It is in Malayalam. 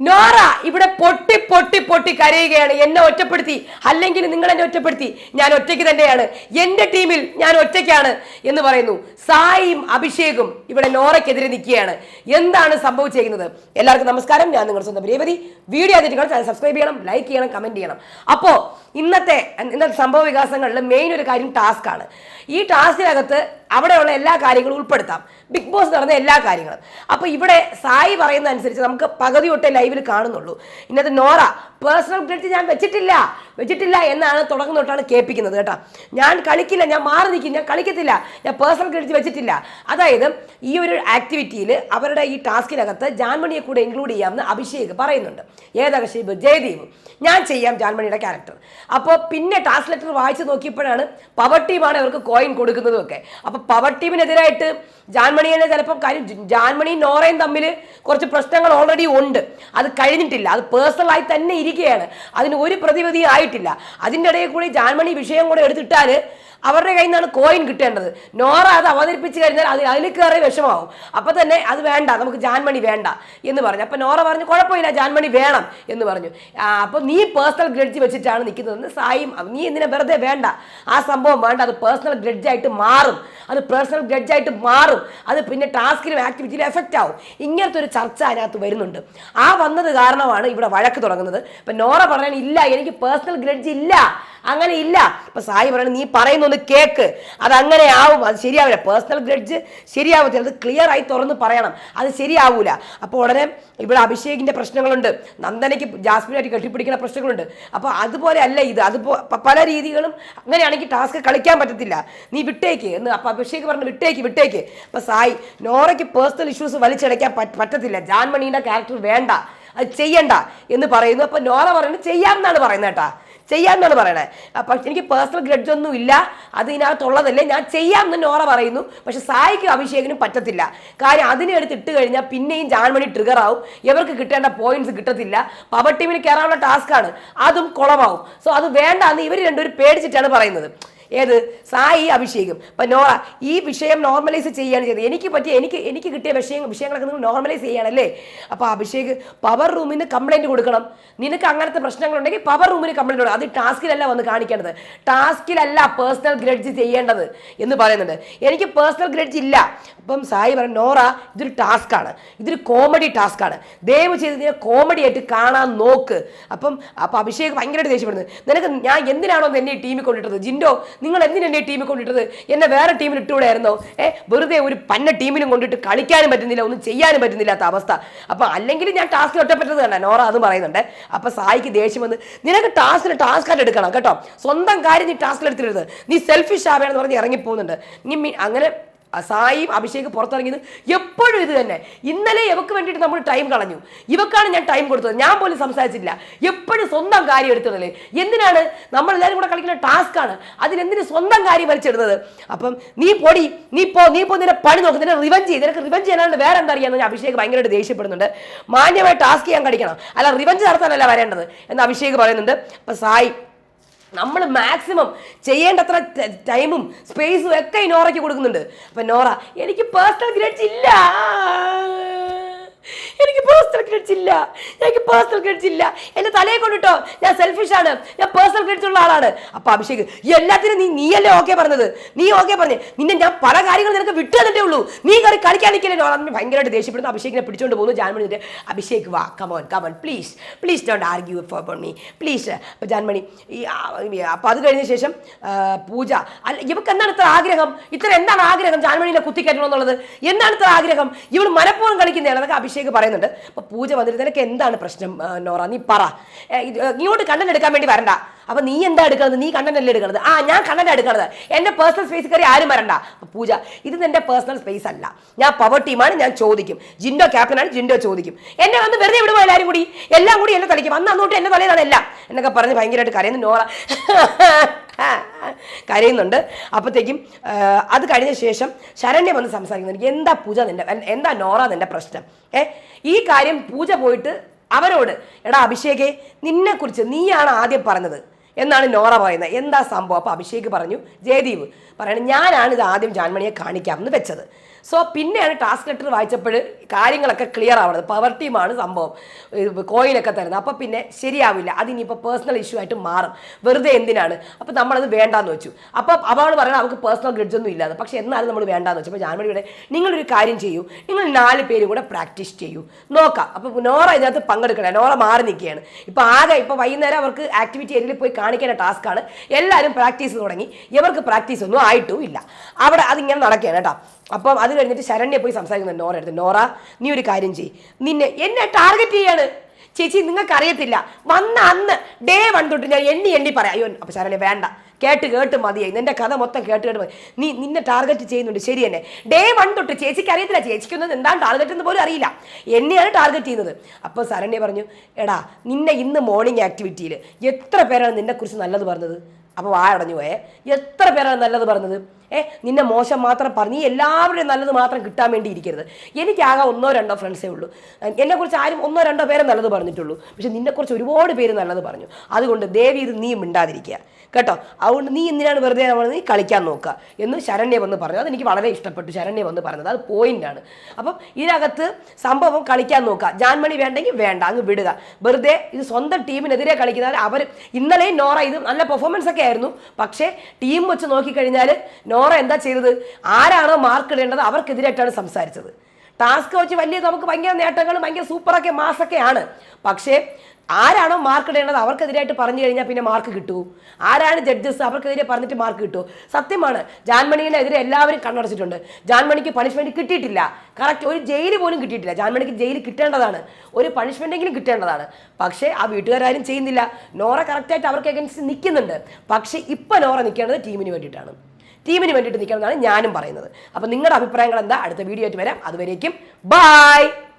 നോറ ഇവിടെ പൊട്ടി പൊട്ടി പൊട്ടി കരയുകയാണ്. എന്നെ ഒറ്റപ്പെടുത്തി. അല്ലെങ്കിൽ നിങ്ങൾ എന്നെ ഒറ്റപ്പെടുത്തി. ഞാൻ ഒറ്റയ്ക്ക് തന്നെയാണ്. എന്റെ ടീമിൽ ഞാൻ ഒറ്റയ്ക്കാണ് എന്ന് പറയുന്നു. സായിയും അഭിഷേകും ഇവിടെ നോറയ്ക്കെതിരെ നിൽക്കുകയാണ്. എന്താണ് സംഭവിച്ചിരിക്കുന്നത് എല്ലാവർക്കും നമസ്കാരം. ഞാൻ നിങ്ങളുടെ സ്വന്തം പ്രിയപതി വീഡിയോ ചാനൽ സബ്സ്ക്രൈബ് ചെയ്യണം ലൈക്ക് ചെയ്യണം കമന്റ് ചെയ്യണം. അപ്പോൾ ഇന്നത്തെ ഇന്നത്തെ സംഭവ വികാസങ്ങളിൽ മെയിൻ ഒരു കാര്യം ടാസ്ക് ആണ്. ഈ ടാസ്കിനകത്ത് അവിടെയുള്ള എല്ലാ കാര്യങ്ങളും ഉൾപ്പെടുത്താം. ബിഗ് ബോസ് നടന്ന എല്ലാ കാര്യങ്ങളും. അപ്പോൾ ഇവിടെ സായി പറയുന്ന അനുസരിച്ച് നമുക്ക് പകുതി തൊട്ടേ ലൈവിൽ കാണുന്നുള്ളൂ. ഇന്നത്തെ നോറ പേഴ്സണൽ ക്രെഡിറ്റ് ഞാൻ വെച്ചിട്ടില്ല. വെച്ചിട്ടില്ല എന്നാണ് തുടക്കം തൊട്ടാണ് കേൾപ്പിക്കുന്നത് കേട്ടോ. ഞാൻ കളിക്കില്ല ഞാൻ മാറി നിൽക്കും ഞാൻ കളിക്കത്തില്ല. ഞാൻ പേഴ്സണൽ ക്രെഡിറ്റ് വെച്ചിട്ടില്ല. അതായത് ഈ ഒരു ആക്ടിവിറ്റിയിൽ അവരുടെ ഈ ടാസ്കിനകത്ത് ജാൻമണിയെ കൂടെ ഇൻക്ലൂഡ് ചെയ്യാമെന്ന് അഭിഷേക് പറയുന്നുണ്ട്. ഏതഭിഷേക് ജയദീപ്. ഞാൻ ചെയ്യാം ജാൻമണിയുടെ ക്യാരക്ടർ അപ്പോൾ പിന്നെ ടാസ്ക് ലെറ്റർ വായിച്ച് നോക്കിയപ്പോഴാണ് പവർ ടീമാണ് അവർക്ക് കോയിൻ കൊടുക്കുന്നതും ഒക്കെ അപ്പോൾ പവർ ടീമിനെതിരായിട്ട് ജാൻമണിയെ ചിലപ്പം കാര്യം ജാൻമണിയും നോറയും തമ്മിൽ കുറച്ച് പ്രശ്നങ്ങൾ ഓൾറെഡി ഉണ്ട്. അത് കഴിഞ്ഞിട്ടില്ല. അത് പേഴ്സണലായി തന്നെ ഇരിക്കുകയാണ്. അതിന് ഒരു പ്രതിവിധി ആയിട്ടില്ല. അതിന്റെ ഇടയിൽ കൂടി ജാൻമണി വിഷയം കൂടെ എടുത്തിട്ടാൽ അവരുടെ കയ്യിൽ നിന്നാണ് കോയിൻ കിട്ടേണ്ടത്. നോറ അത് അവതരിപ്പിച്ച് കഴിഞ്ഞാൽ അത് അതിൽ കയറി വിഷമാവും അപ്പം തന്നെ അത് വേണ്ട നമുക്ക് ജാൻമണി വേണ്ട എന്ന് പറഞ്ഞു. അപ്പം നോറ പറഞ്ഞു കുഴപ്പമില്ല ജാൻമണി വേണം എന്ന് പറഞ്ഞു. അപ്പം നീ പേഴ്സണൽ ഗ്രഡ്ജ് വെച്ചിട്ടാണ് നിൽക്കുന്നതെന്ന് സായും നീ എന്തിനെ വെറുതെ വേണ്ട? ആ സംഭവം വേണ്ട. അത് പേഴ്സണൽ ഗ്രഡ്ജായിട്ട് മാറും. അത് പേഴ്സണൽ ഗ്രഡ്ജായിട്ട് മാറും. അത് പിന്നെ ടാസ്കിലും ആക്ടിവിറ്റിയിലും എഫക്റ്റ് ആവും. ഇങ്ങനത്തെ ഒരു ചർച്ച അതിനകത്ത് വരുന്നുണ്ട്. ആ വന്നത് കാരണമാണ് ഇവിടെ വഴക്ക് തുടങ്ങുന്നത്. ഇപ്പം നോറ പറയാൻ ഇല്ല എനിക്ക് പേഴ്സണൽ ഗ്രഡ്ജ് ഇല്ല. അങ്ങനെ ഇല്ല. ഇപ്പം സായി പറയണത് നീ പറയുന്നൊന്ന് കേക്ക്. അങ്ങനെ ആവും. അത് ശരിയാവില്ല. പേഴ്സണൽ ഗ്രഡ്ജ് ശരിയാവത്തില്ല. അത് ക്ലിയർ ആയി തുറന്ന് പറയണം. അത് ശരിയാവൂല. അപ്പോൾ ഉടനെ ഇവിടെ അഭിഷേകിന്റെ പ്രശ്നങ്ങളുണ്ട്. നന്ദനയ്ക്ക് ജാസ്മിനായിട്ട് കെട്ടിപ്പിടിക്കുന്ന പ്രശ്നങ്ങളുണ്ട്. അപ്പോൾ അതുപോലെ അല്ല ഇത്. അത് പല രീതികളും അങ്ങനെയാണെങ്കിൽ ടാസ്ക് കളിക്കാൻ പറ്റത്തില്ല. നീ വിട്ടേക്ക് എന്ന് അപ്പോൾ അഭിഷേക് പറഞ്ഞു വിട്ടേക്ക് വിട്ടേക്ക്. അപ്പോൾ സായി നോറയ്ക്ക് പേഴ്സണൽ ഇഷ്യൂസ് വലിച്ചടയ്ക്കാൻ പറ്റ- പറ്റത്തില്ല. ജാൻമണീന്റെ ക്യാരക്ടർ വേണ്ട. അത് ചെയ്യണ്ട. എന്ന് പറയുന്നു. അപ്പോൾ നോറ പറയുന്നത് ചെയ്യാമെന്നാണ് പറയുന്നത് കേട്ടാ. ചെയ്യാമെന്നാണ് പറയണേ. അപ്പം എനിക്ക് പേഴ്സണൽ ഗ്രഡ്ജ് ഒന്നും ഇല്ല. അത് ഇതിനകത്തുള്ളതല്ലേ. ഞാൻ ചെയ്യാമെന്ന് നോറ പറയുന്നു. പക്ഷെ സായിക്ക് അഭിഷേകനും പറ്റത്തില്ല. കാര്യം അതിനെ എടുത്ത് ഇട്ട് കഴിഞ്ഞാൽ പിന്നെയും ജാൻമണി ട്രിഗർ ആവും. ഇവർക്ക് കിട്ടേണ്ട പോയിന്റ്സ് കിട്ടത്തില്ല. പവർ ടീമിന് കയറാനുള്ള ആണ്. അതും കുളമാവും. സോ അത് വേണ്ടാന്ന് ഇവർ രണ്ടുപേരും പേടിച്ചിട്ടാണ് പറയുന്നത്. ഏത്? സായി അഭിഷേകം. അപ്പൊ നോ ഈ വിഷയം നോർമലൈസ് ചെയ്യാണ് ചെയ്തത്. എനിക്ക് പറ്റിയ എനിക്ക് എനിക്ക് കിട്ടിയ വിഷയം വിഷയങ്ങളൊക്കെ നിങ്ങൾ നോർമലൈസ് ചെയ്യാണല്ലേ? അപ്പോൾ അഭിഷേക് പവർ റൂമിന് കംപ്ലൈന്റ് കൊടുക്കണം. നിനക്ക് അങ്ങനത്തെ പ്രശ്നങ്ങളുണ്ടെങ്കിൽ പവർ റൂമിന് കംപ്ലൈന്റ് കൊടുക്കണം. അത് ടാസ്കിലല്ല വന്ന് കാണിക്കേണ്ടത്. ടാസ്കിലല്ല പേഴ്സണൽ ഗ്രഡ്ജ് ചെയ്യേണ്ടത് എന്ന് പറയുന്നുണ്ട്. എനിക്ക് പേഴ്സണൽ ഗ്രഡ്ജ് ഇല്ല. അപ്പം സായി പറഞ്ഞു നോറ ഇതൊരു ടാസ്ക്കാണ് ഇതൊരു കോമഡി ടാസ്ക്കാണ് ദയവ് ചെയ്ത് ഇതിനെ കോമഡി ആയിട്ട് കാണാൻ നോക്ക്. അപ്പം അപ്പം അഭിഷേക് ഭയങ്കരമായിട്ട് ദേഷ്യപ്പെടുന്നത് നിനക്ക് ഞാൻ എന്തിനാണോ എന്നെ ഈ ടീമിൽ കൊണ്ടിട്ടത്? ജിൻഡോ നിങ്ങൾ എന്തിനാ ഈ ടീമിൽ കൊണ്ടിട്ടത്? എന്നെ വേറെ ടീമിൽ ഇട്ടുകൂടായിരുന്നോ? ഏഹ് വെറുതെ ഒരു പന്ന ടീമിലും കൊണ്ടിട്ട് കളിക്കാനും പറ്റുന്നില്ല ഒന്നും ചെയ്യാനും പറ്റുന്നില്ലാത്ത അവസ്ഥ. അപ്പം അല്ലെങ്കിൽ ഞാൻ ടാസ്ക് ഒറ്റപ്പെട്ടത് കണ്ട നോറ അതും പറയുന്നുണ്ട്. അപ്പം സായിക്ക് ദേഷ്യം വന്ന് നിനക്ക് ടാസ്കിന് ടാസ്ക് ആയിട്ട് എടുക്കണം കേട്ടോ. സ്വന്തം കാര്യം നീ ടാസ്കിൽ എടുത്തിരുത് നീ സെൽഫിഷ് ആവുകയാണെന്ന് പറഞ്ഞ് ഇറങ്ങിപ്പോകുന്നുണ്ട്. നീ അങ്ങനെ സായിയും അഭിഷേക് പുറത്തിറങ്ങിയത് എപ്പോഴും ഇത് തന്നെ. ഇന്നലെ ഇവക്ക് വേണ്ടിയിട്ട് നമ്മൾ ടൈം കളഞ്ഞു. ഇവക്കാണ് ഞാൻ ടൈം കൊടുത്തത്. ഞാൻ പോലും സംസാരിച്ചില്ല എപ്പോഴും സ്വന്തം കാര്യം എടുത്തതല്ലേ എന്തിനാണ്? നമ്മൾ എല്ലാവരും കൂടെ കളിക്കുന്ന ടാസ്ക് ആണ്. അതിനെന്തിന് സ്വന്തം കാര്യം വലിച്ചെടുത്തത് അപ്പം നീ പൊടി നീ പോ നീ പോ നിന്റെ പണി നോക്ക്. നിന്നെ റിവഞ്ച് ചെയ്ത് നിനക്ക് റിവഞ്ച് ചെയ്യാനാണ് വേറെ എന്താ അറിയാമെന്ന് അഭിഷേക് ഭയങ്കരമായിട്ട് ദേഷ്യപ്പെടുന്നുണ്ട്. മാന്യമായി ടാസ്ക് ചെയ്യാൻ കളിക്കണം അല്ല റിവഞ്ച് നടത്താനല്ല വരേണ്ടത് എന്ന് അഭിഷേക് പറയുന്നുണ്ട്. അപ്പം സായി നമ്മൾ മാക്സിമം ചെയ്യേണ്ടത്ര ടൈമും സ്പേസും ഒക്കെ നോറയ്ക്ക് കൊടുക്കുന്നുണ്ട്. അപ്പം നോറ എനിക്ക് പേഴ്സണൽ ഗ്രേഡ്സ് ഇല്ല. പേഴ്സണൽ ഇല്ല. എനിക്ക് പേഴ്സണൽ ക്രെഡിറ്റ് ഇല്ല. എന്റെ തലയെ കൊണ്ടിട്ടോ. ഞാൻ സെൽഫിഷ് ആണ്. ഞാൻ പേഴ്സണൽ ക്രെഡിറ്റ് ഉള്ള ആളാണ്. അപ്പൊ അഭിഷേക് എല്ലാത്തിനും നീ നീയല്ലേ ഓക്കെ പറഞ്ഞത്? നീ ഓക്കെ പറഞ്ഞു. നിന്നെ ഞാൻ പല കാര്യങ്ങളും നിനക്ക് വിട്ടു തന്നിട്ടേ ഉള്ളൂ. നീ കറി കളിക്കാൻ നിൽക്കില്ലല്ലോ നോറ ഭയങ്കരമായിട്ട് ദേഷ്യപ്പെടുന്നു. അഭിഷേകിനെ പിടിച്ചോണ്ട് പോകുന്നു. ജാൻമണി എന്നിട്ട് അഭിഷേക് വാ come on come on please please don't argue for me please അപ്പോൾ ജാൻമണി ഈ അപ്പോൾ അത് കഴിഞ്ഞ ശേഷം പൂജ. അല്ല ഇവക്ക് എന്താണ് ഇത്ര ആഗ്രഹം? ഇത്ര എന്താണ് ആഗ്രഹം ജാൻമണിനെ കുത്തിക്കയറ്റണം എന്നുള്ളത്? എന്താണ് ഇത്ര ആഗ്രഹം? ഇവൾ മനഃപൂർവം കളിക്കുന്നതാണ് അതൊക്കെ അഭിഷേക് പറയുന്നുണ്ട്. അപ്പോൾ പൂജ വന്നിട്ട് നിനക്ക് എന്താണ് പ്രശ്നം നോറ? നീ പറ. ഇങ്ങോട്ട് കണ്ടന്റ് എടുക്കാൻ വേണ്ടി വരണ്ട. അപ്പൊ നീ എന്താ എടുക്കുന്നത് നീ കണ്ടന്റ് അല്ലേ എടുക്കുന്നത് ആ ഞാൻ കണ്ടന്റ് എടുക്കുന്നത് എന്റെ പേഴ്സണൽ സ്പേസ് കയറി ആരും വരണ്ട. പൂജ ഇത് എന്റെ പേഴ്സണൽ സ്പേസ് അല്ല. ഞാൻ പവർ ടീമാണ് ഞാൻ ചോദിക്കും. ജിൻഡോ ക്യാപ്റ്റനാണ് ജിൻഡോ ചോദിക്കും. എന്നെ വന്ന് വെറുതെ വിടുമോ എല്ലാവരും കൂടി? എല്ലാം കൂടി എന്നെ തളിക്കും അന്ന് അന്നോട്ട് എന്നെ തലയിലാണ് എല്ലാം. എന്നൊക്കെ പറഞ്ഞ് ഭയങ്കരമായിട്ട് കരയുന്നു നോറ. കരയുന്നുണ്ട്. അപ്പോഴത്തേക്കും അത് കഴിഞ്ഞ ശേഷം ശരണ്യം വന്ന് സംസാരിക്കുന്നുണ്ട് എന്താ പൂജ നിന്റെ എന്താ നോറ നിന്റെ പ്രശ്നം? ഏ ഈ കാര്യം പൂജ പോയിട്ട് അവരോട് എടാ അഭിഷേകെ നിന്നെക്കുറിച്ച് നീയാണ് ആദ്യം പറഞ്ഞത് എന്നാണ് നോറ പറയുന്നത്. എന്താ സംഭവം? അപ്പോൾ അഭിഷേക് പറഞ്ഞു ജയദീപ് പറയണം ഞാനാണ് ഇത് ആദ്യം ജാൻമണിയെ കാണിക്കാമെന്ന് വെച്ചത്. സോ പിന്നെയാണ് ടാസ്ക് ലെറ്റർ വായിച്ചപ്പോൾ കാര്യങ്ങളൊക്കെ ക്ലിയർ ആവുന്നത്. പവർ ടീമാണ് സംഭവം. കോയിനൊക്കെ തരുന്നത്. അപ്പോൾ പിന്നെ ശരിയാവില്ല. അതിനിപ്പോൾ പേഴ്സണൽ ഇഷ്യൂ ആയിട്ട് മാറും. വെറുതെ എന്തിനാണ്? അപ്പോൾ നമ്മളത് വേണ്ടാന്ന് വെച്ചു. അപ്പോൾ അവൾ പറയുന്നത് അവർക്ക് പേഴ്സണൽ ഗ്രിഡ്സ് ഒന്നും ഇല്ലാതെ പക്ഷേ എന്നാലും നമ്മൾ വേണ്ടാന്ന് വെച്ചു. അപ്പോൾ ഇവിടെ നിങ്ങളൊരു കാര്യം ചെയ്യൂ. നിങ്ങൾ നാല് പേരും കൂടെ പ്രാക്ടീസ് ചെയ്യൂ. നോക്കാം. അപ്പോൾ നോറ ഇതിനകത്ത് പങ്കെടുക്കണേ. നോറ മാറി നിൽക്കുകയാണ്. ഇപ്പോൾ ആകെ ഇപ്പോൾ വൈകുന്നേരം അവർക്ക് ആക്ടിവിറ്റി ഏരിയയിൽ പോയി കാണിക്കേണ്ട ടാസ്ക്കാണ് എല്ലാവരും പ്രാക്ടീസ് തുടങ്ങി. ഇവർക്ക് പ്രാക്ടീസ് ഒന്നും ആയിട്ടും ഇല്ല. അവിടെ അതിങ്ങനെ നടക്കുകയാണ് കേട്ടോ. അപ്പം അത് കഴിഞ്ഞിട്ട് ശരണ്യെ പോയി സംസാരിക്കുന്നുണ്ട് നോറ എടുത്ത് നോറ നീ ഒരു കാര്യം ചെയ് നിന്നെ എന്നെ ടാർഗറ്റ് ചെയ്യാണ്. ചേച്ചി നിങ്ങൾക്ക് അറിയത്തില്ല വന്ന അന്ന് ഡേ വൺ തൊട്ട് ഞാൻ എണ്ണി എണ്ണി പറയാം. അയ്യോ അപ്പം ശരണ്യ വേണ്ട. കേട്ട് കേട്ട് മതിയായി. നിന്റെ കഥ മൊത്തം കേട്ട് കേട്ട് മതി. നീ നിന്നെ ടാർഗറ്റ് ചെയ്യുന്നുണ്ട്. ശരി തന്നെ ഡേ വൺ തൊട്ട് ചേച്ചിക്ക് അറിയത്തില്ല. ചേച്ചിക്കൊന്നും എന്താണ് ടാർഗറ്റ് എന്ന് പോലും അറിയില്ല. എന്നെയാണ് ടാർഗറ്റ് ചെയ്യുന്നത്. അപ്പോൾ ശരണ്യ പറഞ്ഞു എടാ നിന്നെ ഇന്ന് മോർണിംഗ് ആക്ടിവിറ്റിയിൽ എത്ര പേരാണ് നിന്നെക്കുറിച്ച് നല്ലത് പറഞ്ഞത്? അപ്പോൾ വായ അടഞ്ഞു പോയേ. എത്ര പേരാണ് നല്ലത് പറഞ്ഞത്? ഏ നിന്നെ മോശം മാത്രം പറഞ്ഞ് നീ എല്ലാവരുടെയും നല്ലത് മാത്രം കിട്ടാൻ വേണ്ടി ഇരിക്കരുത്. എനിക്കാകെ ഒന്നോ രണ്ടോ ഫ്രണ്ട്സേ ഉള്ളൂ. എന്നെക്കുറിച്ച് ആരും ഒന്നോ രണ്ടോ പേരെ നല്ലത് പറഞ്ഞിട്ടുള്ളൂ. പക്ഷെ നിന്നെക്കുറിച്ച് ഒരുപാട് പേര് നല്ലത് പറഞ്ഞു. അതുകൊണ്ട് ദേവി ഇത് നീ മിണ്ടാതിരിക്കുക. കേട്ടോ? അതുകൊണ്ട് നീ എന്തിനാണ് വെറുതെ നമ്മൾ നീ കളിക്കാൻ നോക്കുക? എന്ന് ശരണ്യ വന്ന് പറഞ്ഞു. അതെനിക്ക് വളരെ ഇഷ്ടപ്പെട്ടു ശരണ്യ വന്ന് പറഞ്ഞത്. അത് പോയിന്റാണ് അപ്പം ഇതിനകത്ത് സംഭവം കളിക്കാൻ നോക്കുക. ജാൻമണി വേണ്ടെങ്കിൽ വേണ്ട അങ്ങ് വിടുക. വെറുതെ ഇത് സ്വന്തം ടീമിനെതിരെ കളിക്കുന്നവർ അവർ ഇന്നലെയും നോറ ഇത് നല്ല പെർഫോമൻസ് ഒക്കെ ആയിരുന്നു. പക്ഷേ ടീം വെച്ച് നോക്കിക്കഴിഞ്ഞാൽ നോറ എന്താ ചെയ്തത്? ആരാണോ മാർക്ക് ഇടേണ്ടത് അവർക്കെതിരായിട്ടാണ് സംസാരിച്ചത്. ടാസ്ക് വെച്ച് വലിയ നമുക്ക് ഭയങ്കര നേട്ടങ്ങളും ഭയങ്കര സൂപ്പറൊക്കെ മാസൊക്കെയാണ് പക്ഷേ ആരാണോ മാർക്ക് ഇടേണ്ടത് അവർക്കെതിരായിട്ട് പറഞ്ഞു കഴിഞ്ഞാൽ പിന്നെ മാർക്ക് കിട്ടൂ. ആരാണ് ജഡ്ജസ് അവർക്കെതിരെ പറഞ്ഞിട്ട് മാർക്ക് കിട്ടൂ. സത്യമാണ് ജാൻമണിനെതിരെ എല്ലാവരും കണ്ണടച്ചിട്ടുണ്ട്. ജാൻമണിക്ക് പണിഷ്മെന്റ് കിട്ടിയിട്ടില്ല. കറക്റ്റ് ഒരു ജയിൽ പോലും കിട്ടിയിട്ടില്ല. ജാൻമണിക്ക് ജയിൽ കിട്ടേണ്ടതാണ്. ഒരു പണിഷ്മെന്റെങ്കിലും കിട്ടേണ്ടതാണ്. പക്ഷേ ആ വീട്ടുകാരും ചെയ്യുന്നില്ല. നോറ കറക്റ്റായിട്ട് അവർക്ക് അഗൻസ്റ്റ് നിൽക്കുന്നുണ്ട് പക്ഷേ ഇപ്പം നോറ നിൽക്കേണ്ടത് ടീമിന് വേണ്ടിയിട്ടാണ്. ടീമിന് വേണ്ടിയിട്ട് നിൽക്കണം എന്നാണ് ഞാനും പറയുന്നത്. അപ്പോൾ നിങ്ങളുടെ അഭിപ്രായങ്ങൾ എന്താ? അടുത്ത വീഡിയോ ആയിട്ട് വരാം. അതുവരേക്കും ബായ്